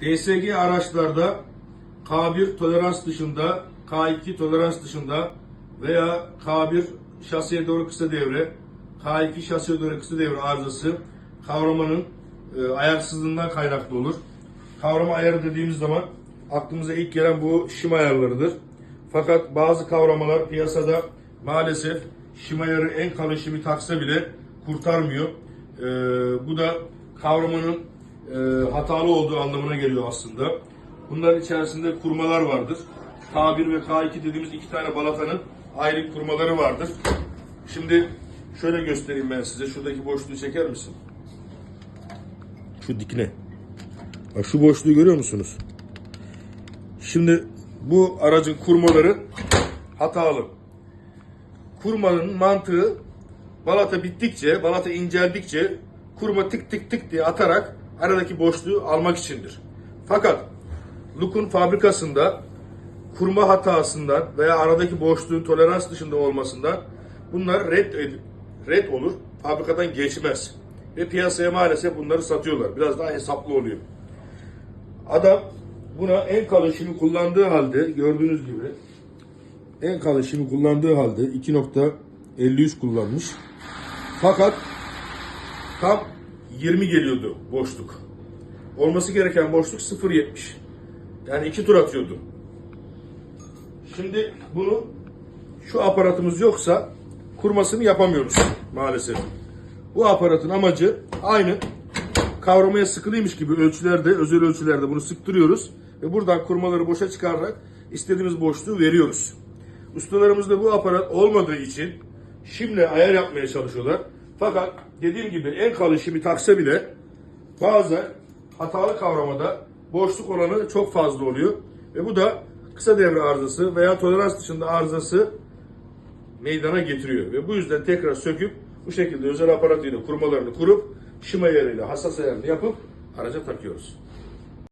DSG araçlarda K1 tolerans dışında, K2 tolerans dışında veya K1 şasiye doğru kısa devre, K2 şasiye doğru kısa devre arızası kavramanın e, ayarsızlığından kaynaklı olur. Kavrama ayarı dediğimiz zaman aklımıza ilk gelen bu şim ayarlarıdır. Fakat bazı kavramalar piyasada maalesef şim ayarı en kalın şimi taksa bile kurtarmıyor. E, bu da kavramanın e, hatalı olduğu anlamına geliyor aslında. Bunların içerisinde kurmalar vardır. K1 ve K2 dediğimiz iki tane balatanın ayrı kurmaları vardır. Şimdi şöyle göstereyim ben size. Şuradaki boşluğu çeker misin? Şu dikine. Bak şu boşluğu görüyor musunuz? Şimdi bu aracın kurmaları hatalı. Kurmanın mantığı balata bittikçe, balata inceldikçe kurma tık tık tık diye atarak aradaki boşluğu almak içindir. Fakat Luk'un fabrikasında kurma hatasından veya aradaki boşluğun tolerans dışında olmasından bunlar red, red olur. Fabrikadan geçmez. Ve piyasaya maalesef bunları satıyorlar. Biraz daha hesaplı oluyor. Adam buna en kalın kullandığı halde gördüğünüz gibi en kalın kullandığı halde 2.53 kullanmış. Fakat tam 20 geliyordu boşluk. Olması gereken boşluk 0.70. Yani iki tur atıyordu. Şimdi bunu şu aparatımız yoksa kurmasını yapamıyoruz maalesef. Bu aparatın amacı aynı kavramaya sıkılıymış gibi ölçülerde, özel ölçülerde bunu sıktırıyoruz ve buradan kurmaları boşa çıkararak istediğimiz boşluğu veriyoruz. Ustalarımızda bu aparat olmadığı için şimle ayar yapmaya çalışıyorlar. Fakat dediğim gibi en kalın şimi taksa bile bazen hatalı kavramada boşluk oranı çok fazla oluyor. Ve bu da kısa devre arızası veya tolerans dışında arızası meydana getiriyor. Ve bu yüzden tekrar söküp bu şekilde özel aparatıyla kurmalarını kurup şim ayarıyla hassas ayarını yapıp araca takıyoruz.